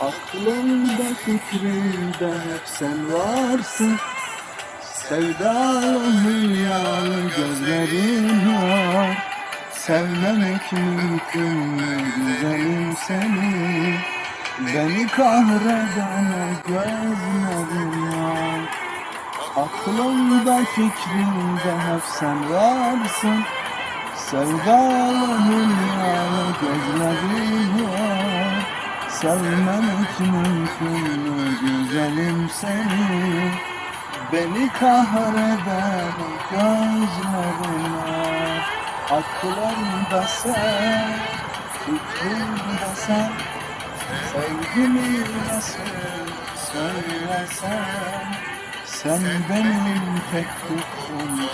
Aklımda fikrimde hep sen varsın. Sevdalı hülyalı gözlerin var. Sevmemek mümkün mü güzelim seni? Beni kahreden o gözlerin var. Aklımda fikrimde hep sen varsın. Sevdalı hülyalı gözlerin var Sevmemek mümkün mü güzelim seni. Beni kahreden o gözlerin var Aklımda sen, fikrimde sen. Sevgimi nasıl söylesen Sen benim tek düşmüş